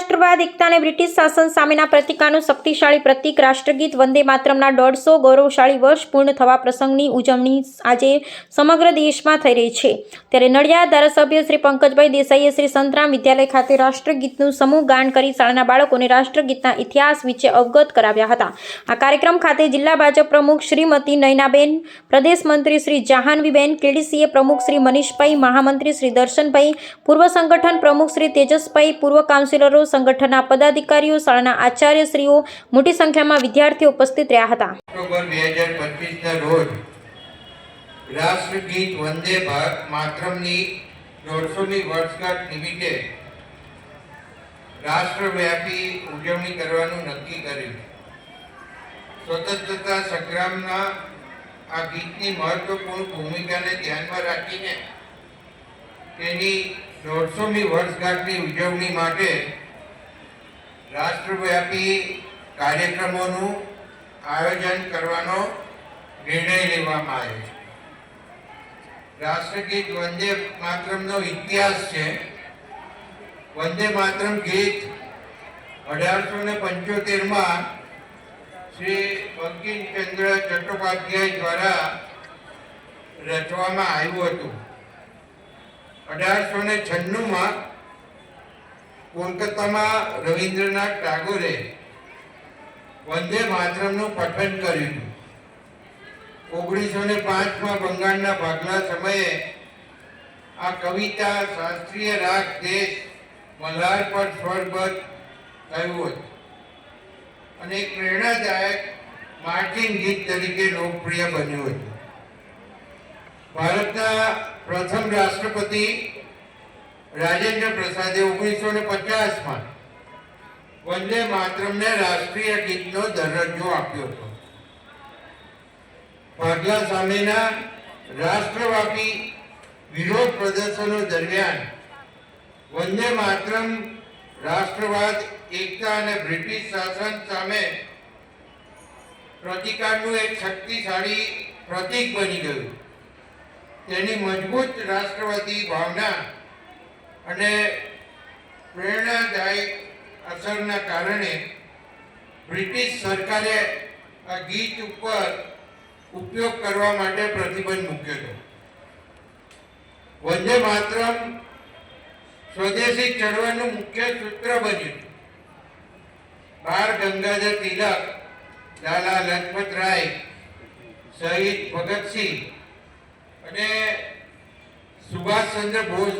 રાષ્ટ્રવાદ એકતા અને બ્રિટિશ શાસન સામેના પ્રતિકારનું શક્તિશાળી પ્રતિક, રાષ્ટ્રગીત વંદે માતરમના દોઢસો ગૌરવશાળી વર્ષ પૂર્ણ થવા પ્રસંગની ઉજવણી આજે સમગ્ર દેશમાં થઈ રહી છે. ત્યારે નડિયાદ ધારાસભ્ય શ્રી પંકજભાઈ દેસાઈએ શ્રી સંતરામ વિદ્યાલય ખાતે રાષ્ટ્રગીતનું સમૂહ ગાન કરી શાળાના બાળકોને રાષ્ટ્રગીતના ઇતિહાસ વિશે અવગત કરાવ્યા હતા. આ કાર્યક્રમ ખાતે જિલ્લા ભાજપ પ્રમુખ શ્રીમતી નયનાબેન, પ્રદેશ મંત્રી શ્રી જહાનવીબેન, કેડીસીએ પ્રમુખ શ્રી મનીષભાઈ, મહામંત્રી શ્રી દર્શનભાઈ, પૂર્વ સંગઠન પ્રમુખ શ્રી તેજસભાઈ, પૂર્વ કાઉન્સિલરો સંગઠનના પદાધિકારીઓ, શાળાના આચાર્યશ્રીઓ, મોટી સંખ્યામાં વિદ્યાર્થીઓ ઉપસ્થિત રહ્યા હતા. રાષ્ટ્રગીત વંદે ભારત માતરમની દોઢસોમી વર્ષગાંઠ નિમિત્તે રાષ્ટ્રવ્યાપી ઉજવણી કરવાનું નક્કી કર્યું. સ્વતંત્રતા સંગ્રામના આ ગીતની મહત્વપૂર્ણ ભૂમિકાને ધ્યાનમાં રાખીને તેની દોઢસોમી વર્ષગાંઠની ઉજવણી માટે રાષ્ટ્રવ્યાપી કાર્યક્રમોનું આયોજન કરવાનો નિર્ણય લેવામાં આવ્યો છે. રાષ્ટ્રગીત વંદે માતરમનો ઇતિહાસ છે. વંદે માતરમ ગીત અઢારસો ને પંચોતેરમાં શ્રી બંકિમચંદ્ર ચટ્ટોપાધ્યાય દ્વારા રચવામાં આવ્યું હતું. અઢારસો ને છન્નુંમાં કોલકાતામાં રવિન્દ્રનાથ ટાગોરે વંદે માતરમનું પઠન કર્યું. ઓગણીસો ને પાંચમાં બંગાળના ભાગલા સમયે આ કવિતા શાસ્ત્રીય રાગ દેશ મલ્હાર પર સ્વરબદ્ધ થયું હતું અને એક પ્રેરણાદાયક માર્ટિન ગીત તરીકે લોકપ્રિય બન્યું હતું ભારતના પ્રથમ રાષ્ટ્રપતિ રાજેન્દ્ર પ્રસાદે ઓગણીસો ને પચાસમાં વંદે માતરમને રાષ્ટ્રીય ગીતનો દરજ્જો આપ્યો હતો. ભાગલા સામેના રાષ્ટ્રવ્યાપી વિરોધ પ્રદર્શનો દરમિયાન વંદે માતરમ, રાષ્ટ્રવાદ, એકતા અને બ્રિટિશ શાસન સામે પ્રતિકારનું એક શક્તિશાળી પ્રતીક બની ગયું. તેની મજબૂત રાષ્ટ્રવાદી ભાવના અને પ્રેરણાદાયક અસરના કારણે બ્રિટિશ સરકારે આ ગીત ઉપર ઉપયોગ કરવા માટે પ્રતિબંધ મૂક્યો હતો. વંદે માતરમ સ્વદેશી ચળવળનું મુખ્ય સૂત્ર બન્યું. બાળ ગંગાધર તિલક, લાલા લજપત રાય, શહીદ ભગતસિંહ અને સુભાષચંદ્ર બોઝ